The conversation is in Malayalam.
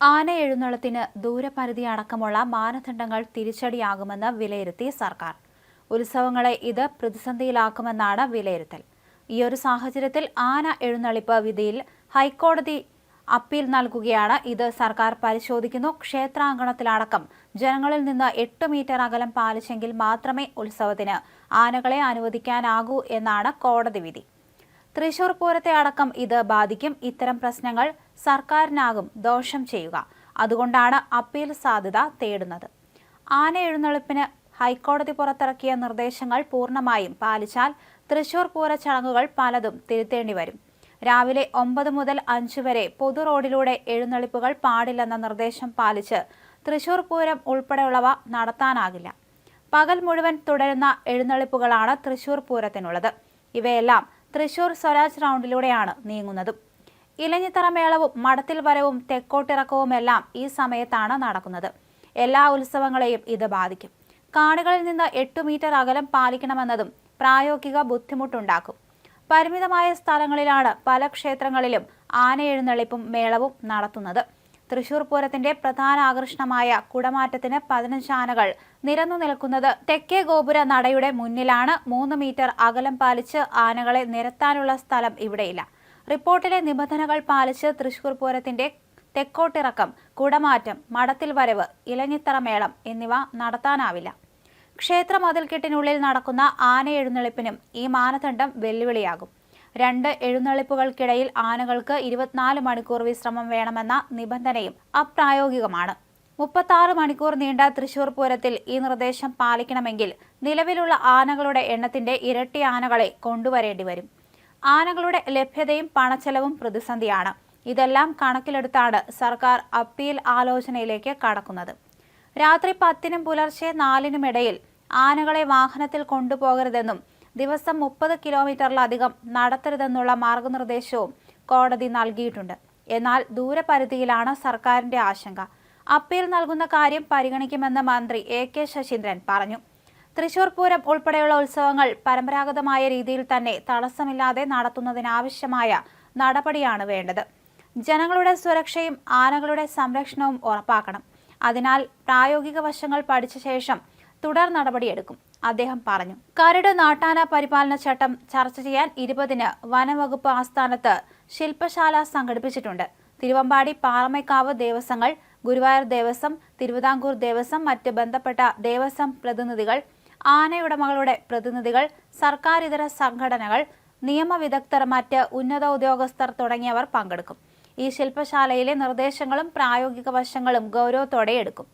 ആന എഴുന്നള്ളത്തിന് ദൂരപരിധി അടക്കമുള്ള മാനദണ്ഡങ്ങൾ തിരിച്ചടിയാകുമെന്ന് വിലയിരുത്തി സർക്കാർ. ഉത്സവങ്ങളെ ഇത് പ്രതിസന്ധിയിലാക്കുമെന്നാണ് വിലയിരുത്തൽ. ഈയൊരു സാഹചര്യത്തിൽ ആന എഴുന്നള്ളിപ്പ് വിധിയിൽ ഹൈക്കോടതി അപ്പീൽ നൽകുകയാണ്. ഇത് സർക്കാർ പരിശോധിക്കുന്നു. ക്ഷേത്രാങ്കണത്തിലടക്കം ജനങ്ങളിൽ നിന്ന് എട്ട് മീറ്റർ അകലം പാലിച്ചെങ്കിൽ മാത്രമേ ഉത്സവത്തിന് ആനകളെ അനുവദിക്കാനാകൂ എന്നാണ് കോടതി വിധി. തൃശൂർ പൂരത്തെ അടക്കം ഇത് ബാധിക്കും. ഇത്തരം പ്രശ്നങ്ങൾ സർക്കാരിനാകും ദോഷം ചെയ്യുക. അതുകൊണ്ടാണ് അപ്പീൽ സാധ്യത തേടുന്നത്. ആന എഴുന്നള്ളിപ്പിന് ഹൈക്കോടതി പുറത്തിറക്കിയ നിർദ്ദേശങ്ങൾ പൂർണമായും പാലിച്ചാൽ തൃശൂർ പൂര ചടങ്ങുകൾ പലതും തിരുത്തേണ്ടി വരും. രാവിലെ ഒമ്പത് മുതൽ അഞ്ച് വരെ പൊതു റോഡിലൂടെ എഴുന്നള്ളിപ്പുകൾ പാടില്ലെന്ന നിർദ്ദേശം പാലിച്ച് തൃശൂർ പൂരം ഉൾപ്പെടെയുള്ളവ നടത്താനാകില്ല. പകൽ മുഴുവൻ തുടരുന്ന എഴുന്നള്ളിപ്പുകളാണ് തൃശൂർ പൂരത്തിനുള്ളത്. ഇവയെല്ലാം തൃശൂർ സ്വരാജ് റൗണ്ടിലൂടെയാണ് നീങ്ങുന്നത്. ഇലഞ്ഞിത്തറ മേളവും മടത്തിൽ വരവും തെക്കോട്ടിറക്കവുമെല്ലാം ഈ സമയത്താണ് നടക്കുന്നത്. എല്ലാ ഉത്സവങ്ങളെയും ഇത് ബാധിക്കും. കാണികളിൽ നിന്ന് എട്ടു മീറ്റർ അകലം പാലിക്കണമെന്നതും പ്രായോഗിക ബുദ്ധിമുട്ടുണ്ടാക്കും. പരിമിതമായ സ്ഥലങ്ങളിലാണ് പല ക്ഷേത്രങ്ങളിലും ആന എഴുന്നള്ളിപ്പും മേളവും നടത്തുന്നത്. തൃശൂർ പൂരത്തിന്റെ പ്രധാന ആകർഷണമായ കുടമാറ്റത്തിന് പതിനഞ്ച് ആനകൾ നിരന്നു നിൽക്കുന്നത് തെക്കേ ഗോപുര നടയുടെ മുന്നിലാണ്. മൂന്ന് മീറ്റർ അകലം പാലിച്ച് ആനകളെ നിരത്താനുള്ള സ്ഥലം ഇവിടെയില്ല. റിപ്പോർട്ടിലെ നിബന്ധനകൾ പാലിച്ച് തൃശൂർ പൂരത്തിന്റെ തെക്കോട്ടിറക്കം കുടമാറ്റം മടത്തിൽ വരവ് ഇലഞ്ഞിത്തറ മേളം എന്നിവ നടത്താനാവില്ല. ക്ഷേത്ര മതിൽക്കെട്ടിനുള്ളിൽ നടക്കുന്ന ആന എഴുന്നള്ളിപ്പിനും ഈ മാനദണ്ഡം വെല്ലുവിളിയാകും. രണ്ട് എഴുന്നള്ളിപ്പുകൾക്കിടയിൽ ആനകൾക്ക് ഇരുപത്തിനാല് മണിക്കൂർ വിശ്രമം വേണമെന്ന നിബന്ധനയും അപ്രായോഗികമാണ്. മുപ്പത്താറ് മണിക്കൂർ നീണ്ട തൃശൂർ പൂരത്തിൽ ഈ നിർദ്ദേശം പാലിക്കണമെങ്കിൽ നിലവിലുള്ള ആനകളുടെ എണ്ണത്തിന്റെ ഇരട്ടി ആനകളെ കൊണ്ടുവരേണ്ടി വരും. ആനകളുടെ ലഭ്യതയും പണച്ചെലവും പ്രതിസന്ധിയാണ്. ഇതെല്ലാം കണക്കിലെടുത്താണ് സർക്കാർ അപ്പീൽ ആലോചനയിലേക്ക് കടക്കുന്നത്. രാത്രി പത്തിനും പുലർച്ചെ നാലിനുമിടയിൽ ആനകളെ വാഹനത്തിൽ കൊണ്ടുപോകരുതെന്നും ദിവസം മുപ്പത് കിലോമീറ്ററിലധികം നടത്തരുതെന്നുള്ള മാർഗനിർദ്ദേശവും കോടതി നൽകിയിട്ടുണ്ട്. എന്നാൽ ദൂരപരിധിയിലാണ് സർക്കാരിന്റെ ആശങ്ക. അപ്പീൽ നൽകുന്ന കാര്യം പരിഗണിക്കുമെന്ന് മന്ത്രി എ കെ ശശീന്ദ്രൻ പറഞ്ഞു. തൃശൂർ പൂരം ഉൾപ്പെടെയുള്ള ഉത്സവങ്ങൾ പരമ്പരാഗതമായ രീതിയിൽ തന്നെ തടസ്സമില്ലാതെ നടത്തുന്നതിനാവശ്യമായ നടപടിയാണ് വേണ്ടത്. ജനങ്ങളുടെ സുരക്ഷയും ആനകളുടെ സംരക്ഷണവും ഉറപ്പാക്കണം. അതിനാൽ പ്രായോഗിക വശങ്ങൾ പഠിച്ച ശേഷം തുടർ നടപടിയെടുക്കും. അദ്ദേഹം പറഞ്ഞു. കരട് നാട്ടാന പരിപാലന ചട്ടം ചർച്ച ചെയ്യാൻ ഇരുപതിന് വനവകുപ്പ് ആസ്ഥാനത്ത് ശില്പശാല സംഘടിപ്പിച്ചിട്ടുണ്ട്. തിരുവമ്പാടി പാറമേക്കാവ് ദേവസ്വങ്ങൾ ഗുരുവായൂർ ദേവസ്വം തിരുവിതാംകൂർ ദേവസ്വം മറ്റ് ബന്ധപ്പെട്ട ദേവസ്വം പ്രതിനിധികൾ ആനയുടമകളുടെ പ്രതിനിധികൾ സർക്കാരിതര സംഘടനകൾ നിയമവിദഗ്ധർ മറ്റ് ഉന്നത ഉദ്യോഗസ്ഥർ തുടങ്ങിയവർ പങ്കെടുക്കും. ഈ ശില്പശാലയിലെ നിർദ്ദേശങ്ങളും പ്രായോഗിക വശങ്ങളും ഗൗരവത്തോടെ എടുക്കും.